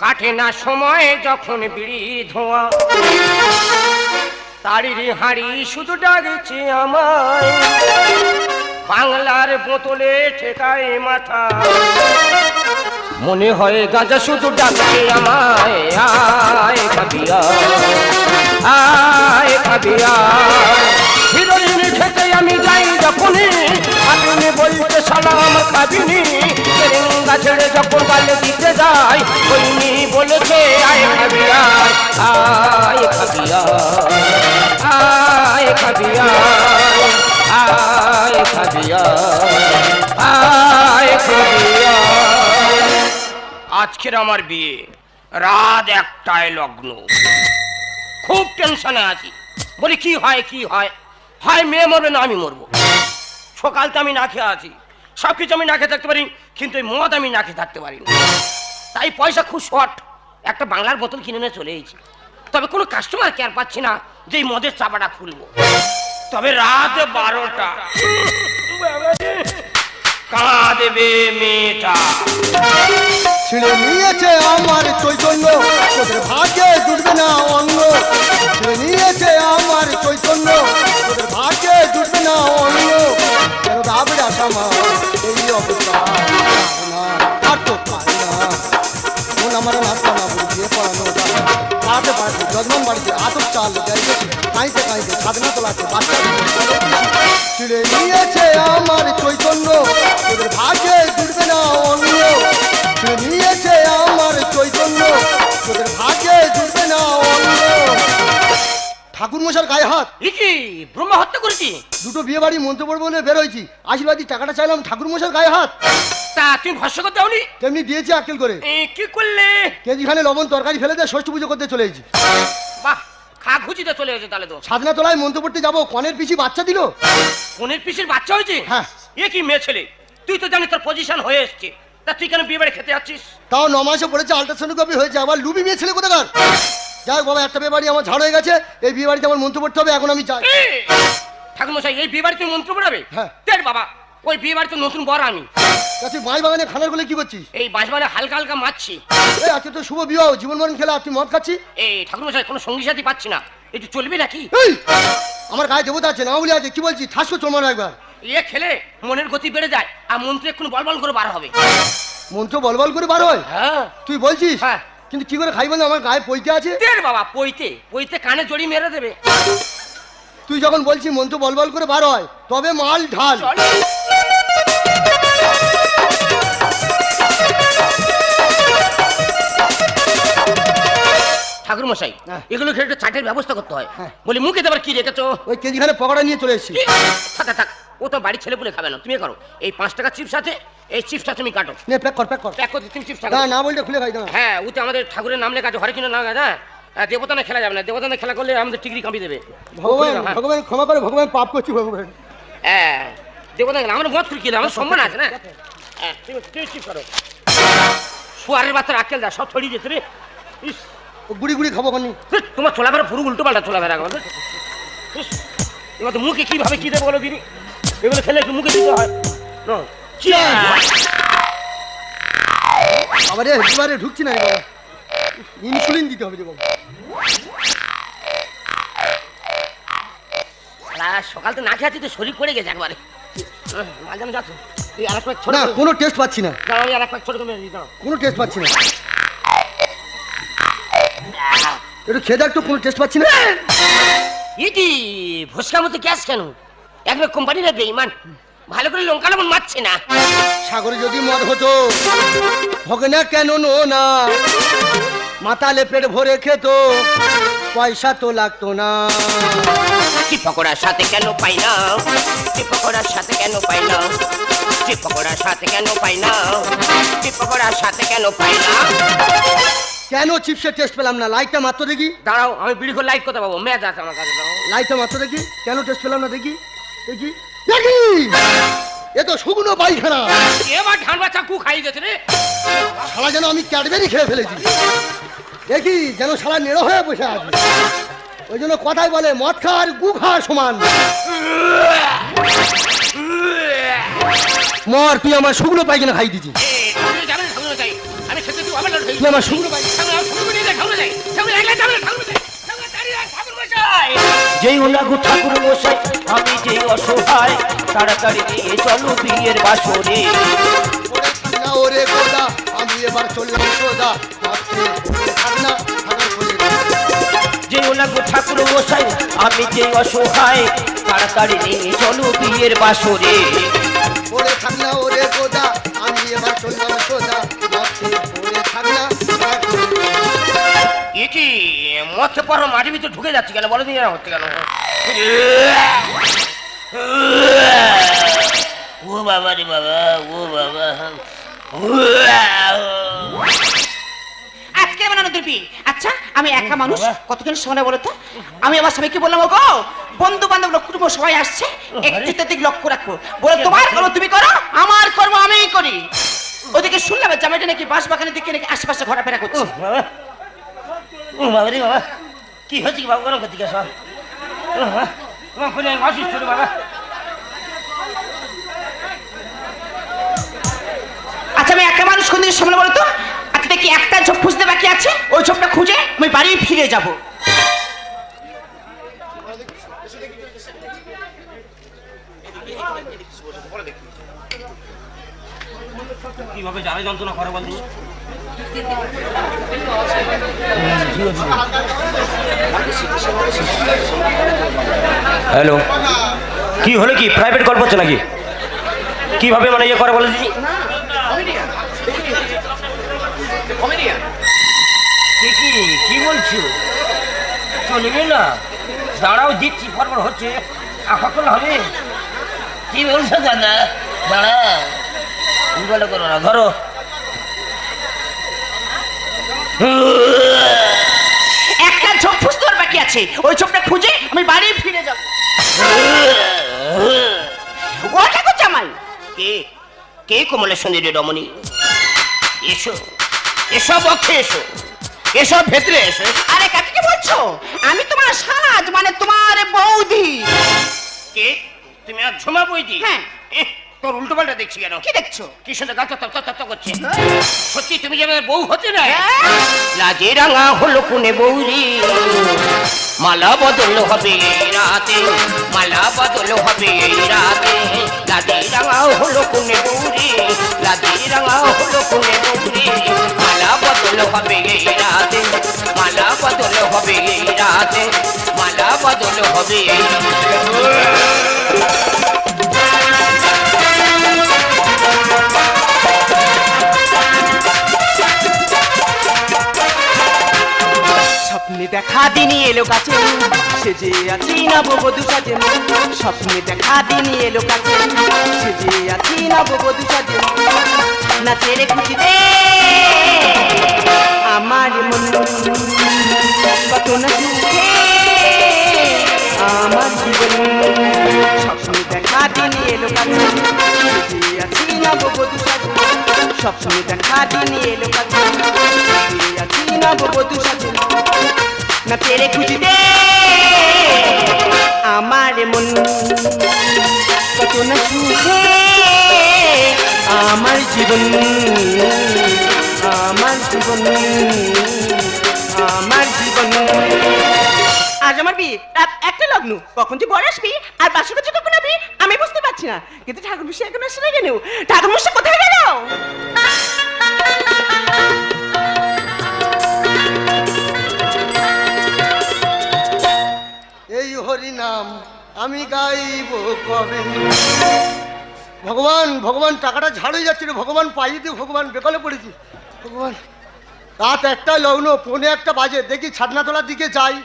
কাটে না সময় যখন বিড়ি ধোঁয়া। তারির হাড়ি শুধু ডাকছে আমায়। বাংলার বোতলে ঠেকায় মাথা। মনে হয় গাঁজা শুধু ডাকছে আমায়। আয় খাবিয়া আয়। খাবিয়া হিরোইন খেতে আমি যাই যখনই। বলতে সালাম খাবিনি সেরেঙ্গা ছেড়ে যখন গালে দিতে যাই ওইনি বলেছে, আয় খাবিয়া আয় আয় আয় খাবিয়া আজকের আমার বিয়ে, রাত একটায় লগ্ন। খুব টেনশনে আছি। বলি, কি হয় কি হয়? হয় মেয়ে মরবে না আমি মরবো? সকালতে আমি না খেয়ে আছি। সব কিছু আমি না খেয়ে থাকতে পারি কিন্তু এই মদ আমি না খেয়ে থাকতে পারি না তাই পয়সা খুব শর্ট একটা বাংলার বোতল কিনে নিয়ে চলে এসেছি। তবে কোনো কাস্টমার কেয়ার পাচ্ছি না যে এই মদের চাপাটা খুলবো। তবে রাত বারোটা। কাঁদবে মেয়েটা। ছিঁড়ে নিয়েছে আমার চৈতন্য, তোদের ভাগ্যে জুটবে না অন্য ছিঁড়ে নিয়েছে আমার চৈতন্য, তোদের ভাগ্যে জুটবে না অন্য কেন দাবড়া সামা এই অবস্থা আর তো পারে না। মন আমার নাচা না বুঝিয়ে পড়ানো যায়। পাড়াতে পাড়াতে যজমান বাড়িতে আতর চাল যাইতেছে কাঁইতে কাঁইতে আমার চৈতন্য ঠাকুর মশার গায়ে হাত। কি? ব্রহ্ম হত্যা করেছি? দুটো বিয়ে বাড়ি মন্ত্র বলে বেরোয়ছি। আশীর্বাদী টাকাটা চাইলাম ঠাকুর মশার গায়ে হাত। তা তুমি ভস্য করতে তেমনি দিয়েছি আক্কেল করে। কি করলে? কেজিখানে লবণ তরকারি ফেলে দিয়ে ষষ্ঠ পুজো করতে চলে এসেছি। বাহ খা খুঁজিতে চলে গেছে তাহলে তো। সাধনা তোলায় মন্ত্র পড়তে যাব কনের পিছি বাচ্চা দিল? কোনের পিসির বাচ্চা হয়েছে? হ্যাঁ। এ কি মেয়ে ছেলে? তুই তো জানিস তোর পজিশন হয়ে এসছে। তা তুই কেন বিয়ে বাড়ি খেতে যাচ্ছিস? তাও ন মাসে পড়েছে আল্ট্রাসোনোগ্রাফি হয়েছে আবার লুবি মেয়ে ছেলে কোথাকার? যাই বাবা একটা বিয়ে বাড়ি আমার ঝাড় হয়ে গেছে এই বিয়ে বাড়িতে আমার মন্ত্র পড়তে হবে এখন আমি যাই। ঠাকুর মশাই এই বিয়ে বাড়িতে মন্ত্র পড়াবে? হ্যাঁ। বাবা ওই বিয়ে বাড়িতে নতুন বর আমি তুই মাই বাগানে খানার বলে কি করছিস? এই বাঁশবানে হালকা হালকা মারছি। এই আজকে তো শুভ বিবাহ জীবন মরণ খেলা তুই মদ খাচ্ছি এই ঠাকুর মশাই কোনো সঙ্গী সাথী পাচ্ছি না। একটু চলবে নাকি? আমার গায়ে দেবতা আছে না বলে আছে কি বলছি? ঠাস চলমান একবার। এ খেলে মনের গতি বেড়ে যায় আর মন্ত্র এক্ষুনি বলবল করে বার হবে। মন্ত্র বলবল করে বার হয়? হ্যাঁ। তুই বলছিস? হ্যাঁ। কিন্তু কি করে খাইব না? আমার গায়ে পইতে আছে। তের বাবা পইতে পইতে কানে জড়ি মেরে দেবে। তুই যখন বলছি বলছিস মন্ত্র বলবল করে বার হয় তবে মাল ঢাল। ঠাকুর মশাই হ্যাঁ। এগুলো খেলে একটু চাটের ব্যবস্থা করতে হয়। হ্যাঁ। বলি মুখে দেবার কি রেখেছো? ওই কেজিখানে পকোড়া নিয়ে চলে এসেছি। থাক, থাক। ও তো বাড়ির ছেলে পুলে খাবে না। তুমি করো। এই পাঁচ টাকা চিপস আছে এই চিপসটা তুমি কাটো। নে প্যাক কর প্যাক কর। প্যাক করতে তুমি চিপস না না বলতে খুলে খাই না হ্যাঁ ওতে আমাদের ঠাকুরের নাম লেখা আছে হরে কিনা নাম হ্যাঁ? আহ, দেবতানে খেলা যাবে না। দেবতানে খেলা করলে আমাদের টিকরি কাঁপিয়ে দেবে। ভগবান হ্যাঁ। ভগবান ক্ষমা করে ভগবান পাপ করছি ভগবান। হ্যাঁ দেবতানে আমার মত খুঁড়ি আমার সম্মান আছে না? হ্যাঁ তুমি চিপস করো। শুয়ারের বাচ্চার আক্কেল দা সব ছড়িয়ে যেতে রে। ইস। গুড়ি গুড়ি খাব কোনি তোমার ছোলা চলাফেরা পুরো উল্টো পাল্টা চলাফেরা আমাদের এবার তো মুখে কীভাবে কি দেবো বলো দিনি এগুলো খেলে একটু মুখে দিতে হয়. Cheers! আবার ঢুকছি না রে বাবা ইনসুলিন দিতে হবে রে বাবা। সকাল তো না খেয়ে আছি তো শরীর পড়ে গেছে একবারে। আহ, যাচ্ছ আর এক ছোট না কোনো টেস্ট পাচ্ছি না। কোনো টেস্ট পাচ্ছি না। একটু খেয়ে দেখ তো কোনো টেস্ট পাচ্ছি না। ই কি ভুসকার মতো গ্যাস কেন? একবার কোম্পানি না বেইমান ভালো করে লঙ্কা লবণ মারছে না। সাগরে যদি মদ হতো হবে না কেন নো না? মাতালে পেট ভরে খেত পয়সা তো লাগতো না। পকোড়ার সাথে কেন পাই না? পকোড়ার সাথে কেন পাই না? পকোড়ার সাথে কেন পাই না? পকোড়ার সাথে কেন পাই না? কেন চিপসের টেস্ট পেলাম না? লাইটটা মাত্র দেখি। দাঁড়াও আমি বিড়ি করে লাইট করতে পাবো? ম্যাচ আছে আমার কাছে লাইটটা মাত্র দেখি। কেন টেস্ট পেলাম না দেখি? দেখি? দেখি! এ তো শুকনো পায়খানা। এবার বাচ্চা কু খাই গেছে রে। শালা যেন আমি ক্যাডবেরি খেয়ে ফেলেছি। দেখি যেন শালা নেড়ো হয়ে বসে আছে। ওই জন্য কথাই বলে মদ খাওয়ার গু খাওয়ার সমান। মর তুই আমার শুকনো পায়খানা খাই দিছি তুই আমার শুকনো ভাই যেই ওনাগু ঠাকুর মশাই আমি যেই অসহায় তাড়াতাড়ি নিয়ে চলো বিয়ের বাসরে ওরে গোদা আমি এবার চললাম সোদা ওনাগু ঠাকুর মশাই আমি যেই অসহায় তাড়াতাড়ি নিয়ে চলো বিয়ের বাসরে ওরে ওরে গোদা আমি এবার চললাম সোদা মাত্রে ওরে কি মধ্যে পর মাটির ভিতরে ঢুকে যাচ্ছে কেন? বলো দিন হচ্ছে কেন? ও বাবা রে বাবা ও বাবা। আজকে আমার ননদের আচ্ছা আমি একা মানুষ কতজন সময় বলো তো? আমি আমার স্বামীকে বললাম ওগো বন্ধু বান্ধব লোক কুটুম্ব সবাই আসছে। একটু দিক লক্ষ্য রাখো। বলে তোমার করো তুমি করো? আমার কর্ম আমিই করি। ওদিকে শুনলাম জামাইটা নাকি বাস বাগানের দিকে নাকি আশেপাশে ঘোরাফেরা করছে। ও বাবা রে বাবা কি হচ্ছে কি বাবা? কোনো ক্ষতি সব তোমার ফোনে অসুস্থ রে বাবা। আচ্ছা আমি একা মানুষ কোন দিকে সামনে বলো তো? আচ্ছা দেখি একটা ঝোপ খুঁজতে বাকি আছে ওই ঝোপটা খুঁজে আমি বাড়ি ফিরে যাব। কীভাবে জ্বালা যন্ত্রণা করে বলতে? হ্যালো। কি হলো কি? প্রাইভেট কল করছে নাকি? কীভাবে মানে ইয়ে করে বলে দিদি? কি বলছো? চলবে না। দাঁড়াও, দিচ্ছি, ফরফর হচ্ছে। এখন হবে। কি বলছো, দাদা? দাঁড়া করো না, ধরো। একটা ঝোপ খুঁজতে আর বাকি আছে। ওই ঝোপটা খুঁজে আমি বাড়ি ফিরে যাব। ওটা করছে আমার কে? কে কমলের সুন্দরী রমণী? এসো এসো বক্ষে এসো এসব ভেতরে এসো। আরে কাকে কি বলছো? আমি তোমার সারাজ মানে তোমার বৌদি। কে? তুমি আর ঝুমা বই দি হ্যাঁ। তোর উল্টো পাল্টা দেখছি কেন? কি দেখছ? কি সুন্দর গাছ তপ তপ তপ করছে? সত্যি তুমি যে আমার বউ হতে না? লাজে রাঙা হলো কোনে বৌরি মালা বদল হবে এই রাতে মালা বদল হবে এই রাতে। লাজে রাঙা হলো কোনে বৌরি লাজে রাঙা হলো কোনে বৌরি মালা বদল হবে এই রাতে মালা বদল হবে এই রাতে মালা বদল হবে এই স্বপ্নে দেখা দিনই এলো কাছে সেজে আছি না বধু সাজে স্বপ্নে দেখা দিনই এলো কাছে সেজে আছি না বধু সাজে নাচের খুশি দে আমার মন কত না সুখে আমার জীবন। স্বপ্নে দেখা দিনই এলো কাছে। আছি নববধূ সাজে স্বপ্নে দেখা দিনই এলো কাছে। আছি নববধূ সাজে না আমার মন। কত না সুখে আমার জীবন। আমার জীবন। আমার জীবন। আজ আমার বিয়ে। রাত একটা লগ্ন। কখন যে বর আসবি আর বাসর কাছে কখন আসবি আমি বুঝতে পারছি না। কিন্তু ঠাকুর মশাই এখন আসে না কেন? ঠাকুর মশাই কোথায় গেল? এই হরি নাম আমি গাইব কবে? ভগবান ভগবান, টাকাটা ঝাড়ুই যাচ্ছে ভগবান পাইয়ে দিয়ে ভগবান বেকলে পড়েছি ভগবান, রাত একটা লগ্ন, পৌনে একটা বাজে। দেখি ছাদনা তোলার দিকে যাই।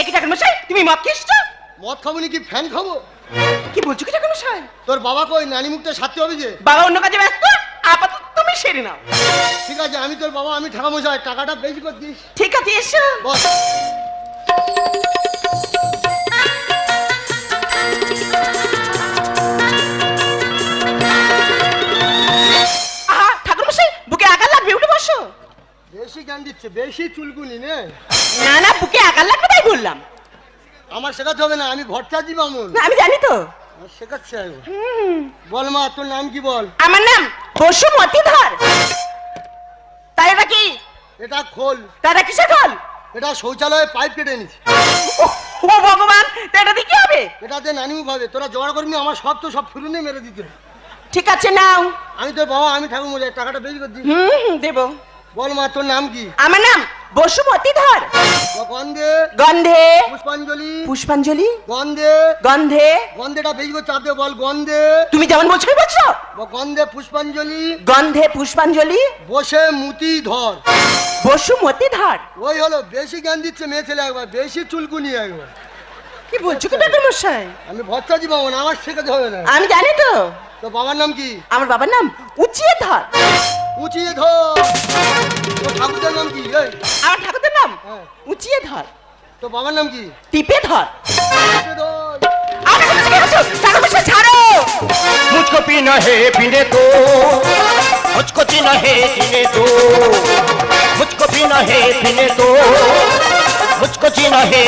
একে ঠাকুর মশাই তুমি মদ খেয়েছো মদ খাব কি ফ্যান খাব? কি বলছো কি ঠাকুর মশাই? তোর বাবা কই নানি মুখটা সারতে হবে যে? বাবা অন্য কাজে ব্যস্ত? আপাতত তুমি সেরে নাও। ঠিক আছে আমি তোর বাবা আমি ঠাকামো যাই টাকাটা বেশি করে দিস। ঠিক আছে এসো। বস। আহা ঠাকুর মশাই বুকে আগার লাগবে উঠে বসো। বেশি জ্ঞান দিচ্ছে বেশি চুলকুনি নে। না না বুকে আগার লাগবে তাই বললাম। আমার শেখাতে হবে না আমি ভট্টাচার্য বামুন না আমি জানি তো। আমার শেখাচ্ছে আমি। বল মা তোর নাম কি বল? আমার নাম বসুমতি ধর তাই এটা খোল। তারা কিসে খোল? এটা শৌচালয়ে পাইপ কেটে নিচ্ছে ও ভগবান এটা দিয়ে কি হবে? এটাতে নানিমু ভাবে তোরা জোগাড় করবি আমার সব তো সব ফুরুনে মেরে দিতে ঠিক আছে নাও। আমি তোর বাবা আমি ঠাকুর মজা টাকাটা বেশি করে দিই হুম, দেবো। বল মা তোর নাম কি? আমার নাম বসুমতী ধর। গন্ধে। গন্ধে। পুষ্পাঞ্জলি। পুষ্পাঞ্জলি। গন্ধে। গন্ধে। গন্ধেটা বেশি করে চাপ দিয়ে বল গন্ধে। তুমি যেমন বলছো। বলছো গন্ধে পুষ্পাঞ্জলি। গন্ধে পুষ্পাঞ্জলি। বসে মুতি ধর। বসুমতী ধর। ওই হলো বেশি জ্ঞান দিচ্ছে মেয়ে ছেলে একবার বেশি চুলকুনি একবার। কি বলছো কি ডাক্তার মশাই আমি ভরসা দিব না আমার শেখাতে হবে না আমি জানি তো তো বাবার নাম কি আমার বাবার নাম উচিয়ে ধর উঁচিয়ে ধর তো ঠাকুরের নাম কি এই আমার ঠাকুরের নাম হ্যাঁ। উচিয়ে ধর তো বাবার নাম কি টিপে ধর উঁচিয়ে ধর। আমার কাছে কি বলছো টাকা পয়সা ছাড়ো मुझको पीना है पीने दो मुझको पीना है पीने दो मुझको पीना है पीने दो কুচকুচি নহে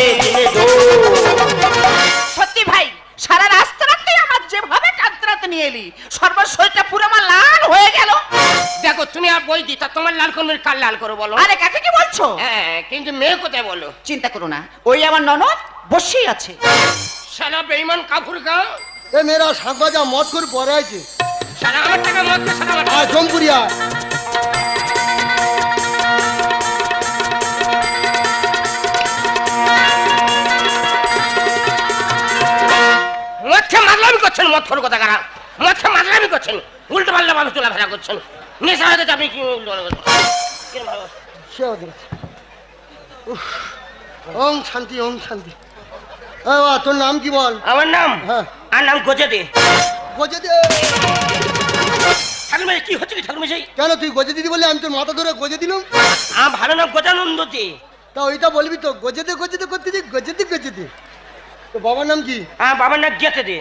সত্যি ভাই সারা রাস্তা রাস্তায় আমার যেভাবে কাতরাতে নিয়ে এলি সর্বশরীরটা পুরো আমার লাল হয়ে গেল। দেখো তুমি আর বই দিতা তোমার লাল করবে কাল লাল করো বলো? আরে কাকে কি বলছো? হ্যাঁ কিন্তু মেয়ে কোথায় বলো? চিন্তা করো না ওই আমার ননদ বসেই আছে। শালা বেঈমান কাফুর গা। এ মেয়েরা শাক ভাজা মদ করে পরে আছে। শালা আমার টাকা মদ করে শালা আমার জমপুরিয়া করছেন মদ খোর কথা কারা? মদ খেয়ে মাতলামি করছেন উল্টো পাল্টা ভাবে চলাফেরা করছেন। নেশা হয়ে গেছে আপনি কি? ওম শান্তি ওম শান্তি। তোর নাম কি বল? আমার নাম? হ্যাঁ। আর নাম গোজে দে গজে দে ঠাকুর কি হচ্ছে কি কেন তুই গজে দিদি বলে আমি তোর মাথা ধরে গজে দিলাম। আমার ভালো নাম গজানন্দ দে তা ওইটা বলবি তো গজে দে গজে দে করতে যে গজে দে গজে দে তো বাবার নাম কি? আমার বাবার নাম গেতে দে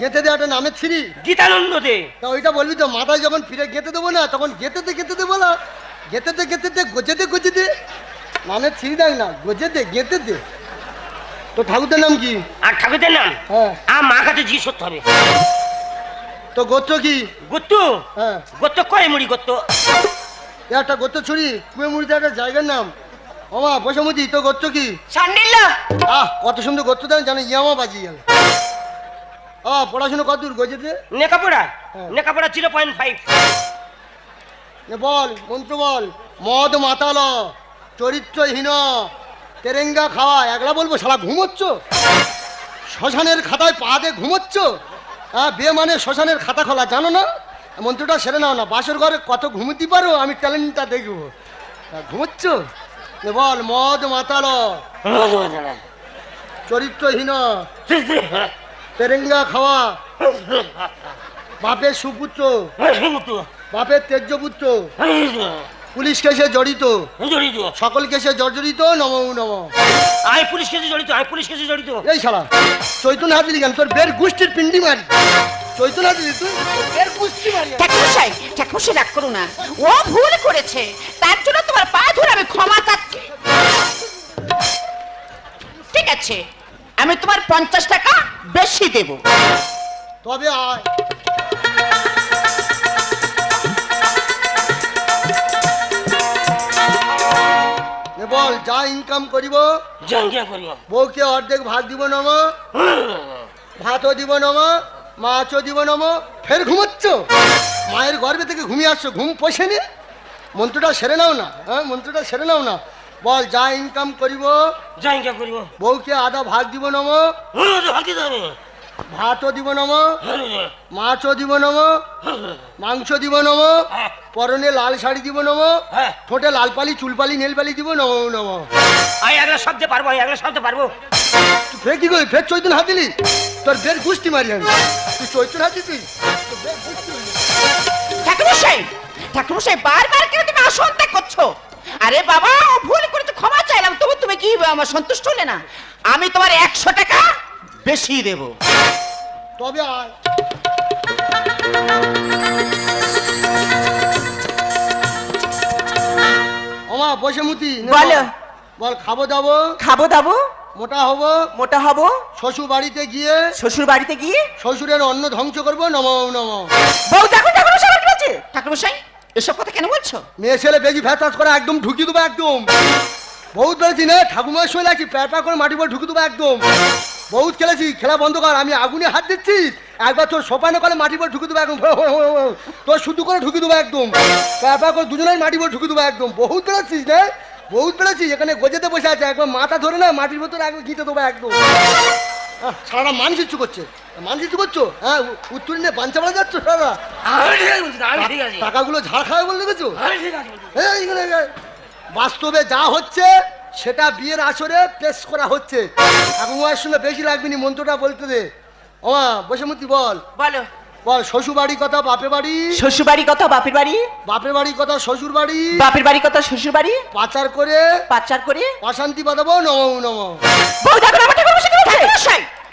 গেঁথে দে একটা নামের ছিরি গীতানন্দ দে। তা ওইটা বলবি তো মাথায় যখন ফিরে গেঁথে দেবো না তখন গেঁথে দে গেঁথে দে বলা। গেঁথে দে গেঁথে দে গজে দে গজে দে নামের ছিরি দেখ না গজে দে গেঁথে দে তো ঠাকুরদের নাম কি? আর ঠাকুরদের নাম? হ্যাঁ। আমার মা কাছে জিজ্ঞেস করতে হবে। তো গোত্র কি? গুত্তু হ্যাঁ। গোত্ত কয় মুড়ি গোত্ত এ একটা গোত্র ছুরি কুয়ে মুড়িতে একটা জায়গার নাম। ওমা বসমুদি তো গোত্র কি? সান্ডিল্য আহ কত সুন্দর গোত্র দেন জানো ইয়ামা বাজিয়ে গেল। আ পড়াশোনা কত দূর গজেতে? নেকাপড়া। হ্যাঁ। নেকাপড়া জিরো পয়েন্ট ফাইভ। বল মন্ত্র বল। মদ মাতাল চরিত্রহীন তেরেঙ্গা খাওয়া একলা বলব শালা ঘুমোচ্ছ? শ্মশানের খাতায় পা দিয়ে ঘুমোচ্ছ? হ্যাঁ বিয়ে মানে শ্মশানের খাতা খোলা জানো না? মন্ত্রটা সেরে নাও না বাসর ঘরে কত ঘুমোতে পারো আমি ট্যালেন্টটা দেখব। ঘুমোচ্ছ? বল মদ মাতাল চরিত্রহীন। তেরেঙ্গা খাওয়া। বাপের সুপুত্র। বাপের তেজ্যপুত্র। পুলিশ কেসে জড়িত। জড়িত। সকল কেসে জর্জরিত নম নম। আয় পুলিশ কেসে জড়িত আয় পুলিশ কেসে জড়িত। এই শালা চৈতন্য হাতিলি কেন তোর বের গোষ্ঠীর পিন্ডি মারি। চৈতন্য হাতিলি তুই তোর বের গোষ্ঠী মারি। আমি। ঠাকুরমশাই ঠাকুরমশাই রাগ করো না। ও ভুল করেছে। তার জন্য তোমার পা ধরে আমি ক্ষমা চাচ্ছি। ঠিক আছে। আমি তোমার পঞ্চাশ টাকা বেশি দেব। তবে আয়। বল যা ইনকাম করিব বউকে অর্ধেক ভাত দিব নম ভাতও দিব নম মাছও দিব নম ফের ঘুমোচ্ছ? মায়ের গর্ভে থেকে ঘুমিয়ে আসছো ঘুম পোষেনি? মন্ত্রটা সেরে নাও না হ্যাঁ মন্ত্রটা সেরে নাও না। বল যা ইনকাম করিব। জঙ্গিয়া করিব। বউকে আধা ভাত দিব নম। হাঁকি জানি ভাতও দিব নম। মাছও দিব নম। মাংস দিব নম। পরনে লাল শাড়ি দিব নম। হ্যাঁ। ঠোঁটে লাল পালি চুলপালি নেলপালি দিব নম নম। আমি একলা শব্দে পারব আমি একলা শব্দে পারব। তুই ফের কি করি ফের চৈতন হাত দিলি? তোর বের গুষ্টি মারি আমি। তুই চৈতন হাতি বের গুষ্টি মারি। ঠাকুরমশাই ঠাকুরমশাই বারবার কেন তুমি অসন্তা করছ? আরে বাবা ভুল করেছে ক্ষমা চাইলাম। তবু তুমি কি আমার সন্তুষ্ট হলে না? আমি তোমার একশো টাকা বেশি দেব। তবে আয় আমা বসে বল। বলো। খাব দাবো? খাব দাবো? মোটা হব? মোটা হব? শ্বশুর বাড়িতে গিয়ে? শ্বশুর বাড়িতে গিয়ে? শ্বশুরের অন্ন ধ্বংস করব? নম নম। বউ দেখো ঠাকুরমশাই আমার কি বলছে ঠাকুরমশাই। এসব কথা কেন বলছো? মেয়ে ছেলে বেশি ফ্যাটাস করে একদম ঢুকিয়ে দেবো একদম। বহুত বেড়েছি না ঠাকুমার সঙ্গে লাগছি প্যার করে মাটি পর ঢুকে দেবো একদম। বহুত খেলেছি, খেলা বন্ধ কর, আমি আগুনে হাত দিচ্ছি। একবার তোর সোপানো করে মাটি পর ঢুকে দেবো একদম। তোর শুধু করে ঢুকে দেবো একদম। প্যার করে দুজনের মাটি পর ঢুকে দেবো একদম। বহুত বেড়েছিস না, বহুত বেড়েছিস এখানে গোজেতে বসে আছে, একবার মাথা ধরে না, মাটির ভেতরে একদম গিতে দেবো একদম। সারাটা মানুষ ইচ্ছু করছে। ইচ্ছু করছ? হ্যাঁ উত্তর নিয়ে বাঞ্চা বলা যাচ্ছ সারা টাকাগুলো ঝাড় খাওয়া বলে দেখেছ? বাস্তবে যা হচ্ছে সেটা বিয়ের আসরে পেশ করা হচ্ছে। ঠাকুমার সঙ্গে বেশি লাগবে নি মন্ত্রটা বলতে দে। ওমা বসেমতি বল। বলো। বল শ্বশুর বাড়ি কথা বাপে বাড়ি? শ্বশুর বাড়ি কথা বাপের বাড়ি? বাপে বাড়ি কথা শ্বশুর বাড়ি? বাপের বাড়ি কথা শ্বশুর বাড়ি? পাচার করে? পাচার করে? অশান্তি বাঁধাবো নম নম। বউ দেখো আমার ঠাকুর বসে ঠাকুর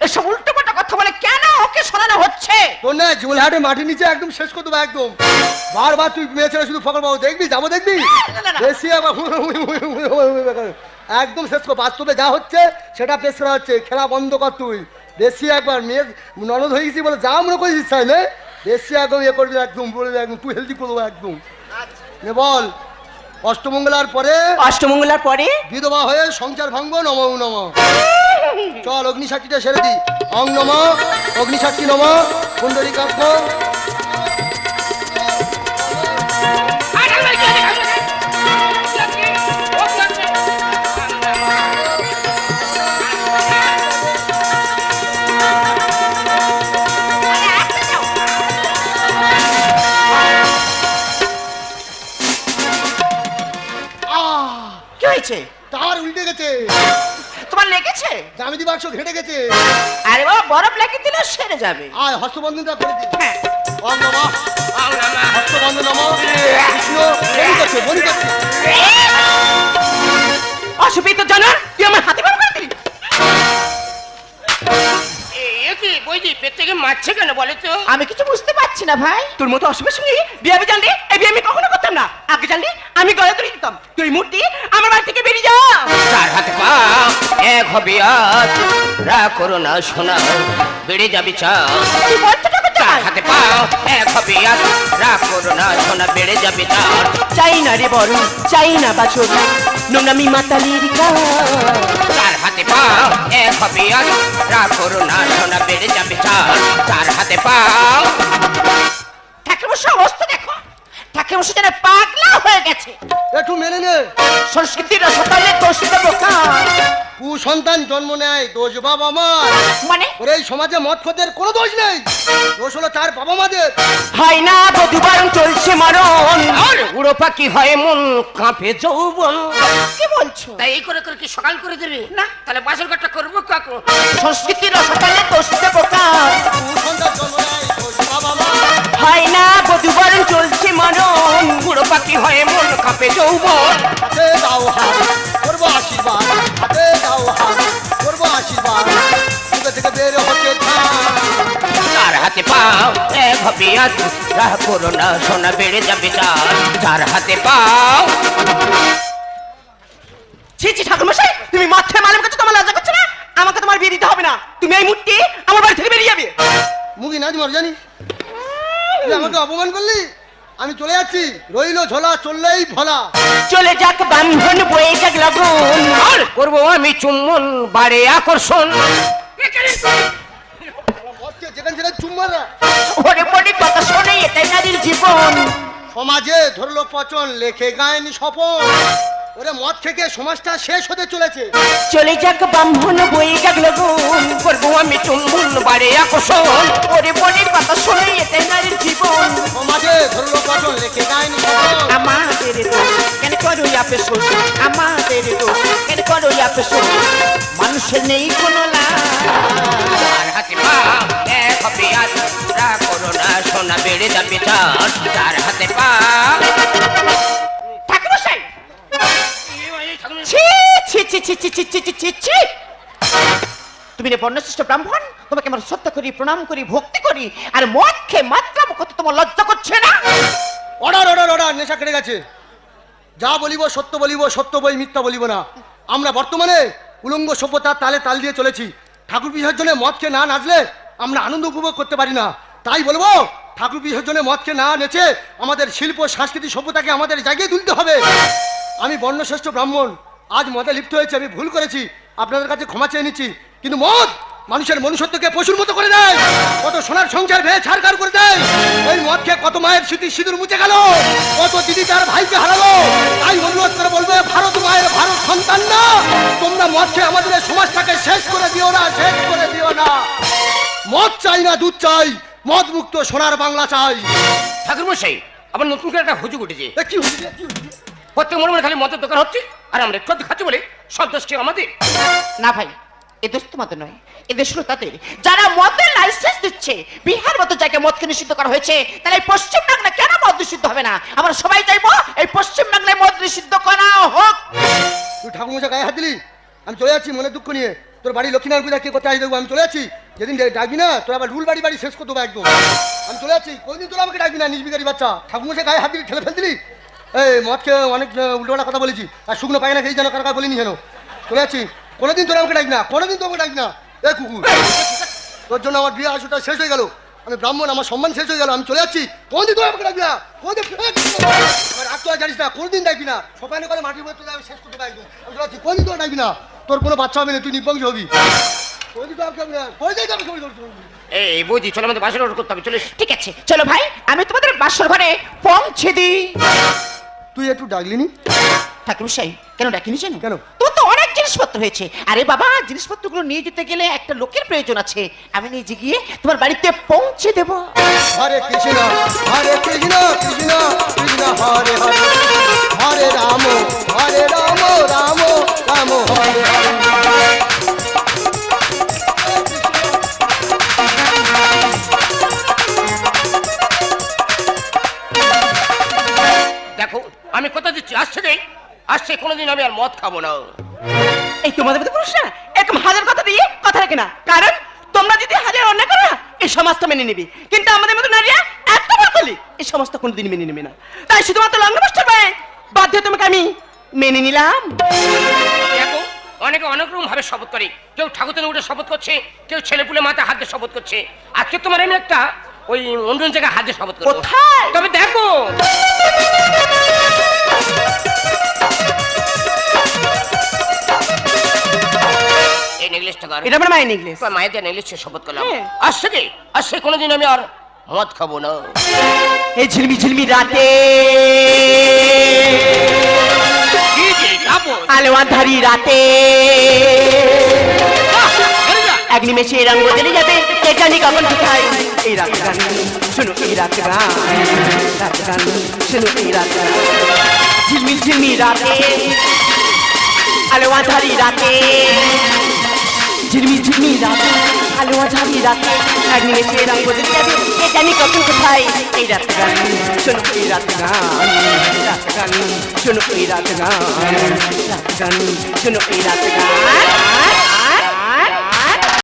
এসব উল্টো পাল্টা কথা বলে কেন ওকে শোনানো হচ্ছে? তোর না জুলহাটে মাটির নিচে একদম শেষ করে দেবো একদম। বারবার তুই মেয়ে ছেলে শুধু ফকর বাবু দেখবি? যাব দেখবি। বেশি আবার একদম শেষ কর। বাস্তবে যা হচ্ছে সেটা পেশ করা হচ্ছে। খেলা বন্ধ কর তুই। বেশি একবার মেয়ে ননদ হয়ে গেছি বলে যা মনে করিস ইচ্ছাই নে বেশি একদম ইয়ে করবি একদম বলে একদম তুই হেলদি করে দেবো একদম। নে বল। অষ্টমঙ্গলার পরে অষ্টমঙ্গলার পরে বিধবা হয়ে সংসার ভাঙ্গ নম নম। চল অগ্নিসাক্ষীটা সেরে দি। অং নম অগ্নিসাক্ষী নম কুণ্ডলী হয়েছে তার উল্টে গেছে তোমার লেগেছে জামিতি বাক্স ঘেটে গেছে আরে বাবা বরফ লাগিয়ে দিলে সেরে যাবে আর হস্তবন্ধনটা করে দি হ্যাঁ ওম নম আং নামা। হস্তবন্ধন নম কৃষ্ণ বলি করছে বলি করছে অসুবিধা জানা তুই আমার হাতে বার করে দিলি এ, এ কি পেট থেকে মারছে কেন বলে তো? আমি কিছু বুঝতে পারছি না ভাই। তোর মতো অসুবিধার সঙ্গে বিয়ে আমি জানলে এই বিয়ে আমি কখনো করতাম না। আগে জানলে আমি গলা ধরে দিতাম তুই মূর্তি আমার বাড়ি থেকে বেরিয়ে যা। তার হাতে পা এক হবে আজ। রা করো না শোনা বেড়ে যাবে চা তুই বলছো না তার কোথায় হাতে পা এক হবে আজ। রা করো না শোনা বেড়ে যাবে চার চাই না রে বড় চাই না বাছর। নোনামি মাতালির তার হাতে পা, এক হবে আজ রা করো না, সোনা বেড়ে যাবে চার হাতে পা। ঠাকুর সমস্ত দেখো। ঠাকুর যেন পাগলা হয়ে গেছে। একটু মেনে নে। সংস্কৃতির সকালে দোষ দেবো কার? কুসন্তান জন্ম নেয় দোষ বাবা মা মানে? ওর এই সমাজে মদ খোদের কোনো দোষ নেই। দোষ হলো তার বাবা মাদের। হয় না বধুবারণ চলছে মরণ। আর! উড়ো পাখি হয় মন কাঁপে যৌবন। কি বলছো? তাই এই করে করে কি সকাল করে দেবে? না। তাহলে বাসর কাটটা করব কাকু। সংস্কৃতির সকালে দোষ দেবো কার? কুসন্তান জন্ম নেয় দোষ হয় না বধুবারণ চলছে মরণ। উড়ো পাখি হয় মন কাঁপে যৌবন। হাতে দাও হাত করব আশীর্বাদ। হাতে দাও হাত করব আশীর্বাদ। মুখে থেকে বের হতে থাক। হাতে পাও এক হবে আজ রাহ করো না সোনা বেড়ে যাবে চার চার হাতে পাও। ছি ছি ঠাকুর তুমি মাথায় মালুম করছ তোমার লজ্জা করছে না? আমাকে তোমার বিয়ে দিতে হবে না। তুমি এই মূর্তি আমার বাড়ি থেকে বেরিয়ে যাবে। মুখি নাচ মার জানিস? তুই আমাকে অপমান করলি? আমি চলে যাচ্ছি। রইল ঝোলা চললেই ভোলা। চলে যাক বান্ধন বয়ে যাক লগন। আর? করব আমি চুম্বন বাড়ে আকর্ষণ। মদকে যেখানে যেখানে ওরে পড়ে কথা শোনে এটাই নারীর জীবন। সমাজে ধরলো পচন লেখে গায়নি স্বপন। ওরে মদ থেকে সমাজটা শেষ হতে চলেছে। চলে যাক ব্রাহ্মণ বয়ে যাক লগন করব আমি চুম্বন বাড়ে আকর্ষণ। ওরে পড়ে কথা শোনে এটাই নারীর জীবন। সমাজে ধরলো পচন লেখে গায়নি স্বপন আমাদের দোষ কেন করো আপে শোষ আমাদের দোষ কেন করো আপে শোষ মানুষের নেই কোনো লাভ। হাতে পাও এক হবে আজ রাহ সোনা বেড়ে যাবে চার হাতে ঠাকুরমশাই ছি ছি ছি ছি ছি ছি ছি ছি ছি ছি। তুমি রে বর্ণশ্রেষ্ঠ ব্রাহ্মণ তোমাকে আমার সত্য করি প্রণাম করি ভক্তি করি আর মদ খেয়ে মাত্রা কত তোমার লজ্জা করছে না? অর্ডার অর্ডার অর্ডার নেশা কেটে গেছে। যা বলিব সত্য বলিব সত্য বই মিথ্যা বলিব না। আমরা বর্তমানে উলঙ্গ সভ্যতার তালে তাল দিয়ে চলেছি। ঠাকুর বিসর্জনে মদ খেয়ে না নাচলে আমরা আনন্দ উপভোগ করতে পারি না। তাই বলব ঠাকুর বিসর্জনে মদকে না নেচে আমাদের শিল্প সংস্কৃতি সভ্যতাকে আমাদের জাগিয়ে তুলতে হবে। আমি বর্ণশ্রেষ্ঠ ব্রাহ্মণ। আজ মদে লিপ্ত হয়েছে আমি ভুল করেছি। আপনাদের কাছে ক্ষমা চেয়ে নিচ্ছি। কিন্তু মদ মানুষের মনুষ্যত্বকে পশুর মতো করে দেয়। কত সোনার সংসার ভেয়ে ছাড়কার করে দেয়। ওই মদ খেয়ে কত মায়ের স্মৃতি সিঁদুর মুছে গেল। কত দিদি তার ভাইকে হারালো। তাই অনুরোধ করে বলবে ভারত মায়ের ভারত সন্তান না। তোমরা মদ খেয়ে আমাদের সমাজটাকে শেষ করে দিও না শেষ করে দিও না। মদ চাই না দুধ চাই। মদ মুক্ত সোনার বাংলা চাই। ঠাকুর মশাই আবার নতুন করে একটা হুজুগ উঠেছে। কি হচ্ছে? কি? প্রত্যেক মনে মনে খালি মদের দোকান হচ্ছে? আর আমরা একটু খাচ্ছি বলে সব দোষটি আমাদের? না ভাই এ দেশ তোমাদের নয় এ দেশ তাদের। যারা মদের লাইসেন্স দিচ্ছে বিহার মতো জায়গায় মদকে নিষিদ্ধ করা হয়েছে তাহলে এই পশ্চিম বাংলা কেন মদ নিষিদ্ধ হবে না? আমরা সবাই চাইব এই পশ্চিম বাংলায় মদ নিষিদ্ধ করা হোক। তুই ঠাকুর গায়ে হাত দিলি? আমি চলে যাচ্ছি মনে দুঃখ নিয়ে। তোর বাড়ি লক্ষ্মীনারায়ণ পূজা কে করতে আসি দেখব আমি চলে যাচ্ছি? যেদিন ডাকবি না তোর আবার রুল বাড়ি বাড়ি শেষ করে দেবো একদম। আমি চলে যাচ্ছি কোনদিন তোর আমাকে ডাকবি না নিজবিকারি বাচ্চা? ঠাকুর গায়ে হাত দিলি ঠেলে ফেল দিলি? এই, মদকে অনেক উল্টোপাল্টা কথা বলেছি। আর শুকনো পায় না খেয়ে যেন, কারও বলিনি যেন। চলে যাচ্ছি। কোনোদিন তোর আমাকে ডাক না, কোনোদিন তোকে ডাক না। এ, কুকুর। তোর জন্য আমার বিয়ে আসুটা শেষ হয়ে গেল। আমি ব্রাহ্মণ, আমার সম্মান শেষ হয়ে গেল। আমি চলে যাচ্ছি। কোনদিন তোর আমাকে ডাকবি না। কোনদিন আর জানিস না, কোনদিন ডাকবি না। সবাই করে মাটির মধ্যে আমি শেষ করতে পারব আমি চলে যাচ্ছি। কোনদিন তোর ডাকবি না। তোর কোনো বাচ্চা হবে না, তুই নির্বংশ হবি। করতে হবে। চলে ঠিক আছে। চলো ভাই, আমি তোমাদের বাসর ঘরে পৌঁছে দিই। তুই একটু ডাকলিনি ঠাকুরমশাই কেন ডাকিনি জানো কেন? তোর তো অনেক জিনিসপত্র হয়েছে। আরে বাবা জিনিসপত্রগুলো নিয়ে যেতে গেলে একটা লোকের প্রয়োজন আছে। আমি নিজে গিয়ে তোমার বাড়িতে পৌঁছে দেব। হরে কৃষ্ণ হরে কৃষ্ণ কৃষ্ণ কৃষ্ণ হরে হরে। হরে রাম হরে রাম রাম রাম হরে হরে। থেকে কোনোদিন আমি আর মদ খাব না। এই তোমাদের মধ্যে পুরুষ না এরকম হাজার কথা দিয়ে কথা রাখে না। কারণ তোমরা যদি হাজার অন্যায় করো এই সমাজ মেনে নিবি। কিন্তু আমাদের মতো নারীরা এত বাতালি এই সমাজ তো কোনোদিন মেনে নেবে না। তাই শুধুমাত্র লগ্ন মাস্টার পায় বাধ্য তোমাকে আমি মেনে নিলাম। দেখো অনেকে অনেক রকম ভাবে শপথ করে। কেউ ঠাকুর উঠে শপথ করছে কেউ ছেলে পুলে মাথায় হাত দিয়ে শপথ করছে। আজকে তোমার আমি একটা ওই অন্য জায়গায় হাত দিয়ে শপথ করব। কোথায়? তবে দেখো। এই নেকলেসটা কর এটা আমার মায়ের নেকলেস তোর মায়ের দিয়ে নেকলেস শপথ করলাম। হ্যাঁ। আজ থেকে আজ থেকে কোনোদিন আমি আর মদ খাব না। এই ঝিলমি ঝিলমি রাতে। আলো আধারি রাতে এক নিমেষে রঙ বদলে যাবে কে জানি কখন কোথায়। এই রাত গান শুনো এই রাত গান। রাত গান শুনো এই রাত গান। ঝিলমি ঝিলমি রাতে। আলো আধারি রাতে। ঝিলমি ঝিলমি রাতে, আলো আধারি রাতে, এক নিমেষে রঙ বদলে যাবে কে জানি কখন কোথায়, এই রাত গান, শোনো এই রাত গান রাত গান, শোনো এই রাত গান রাত গান, শোনো এই রাত গান।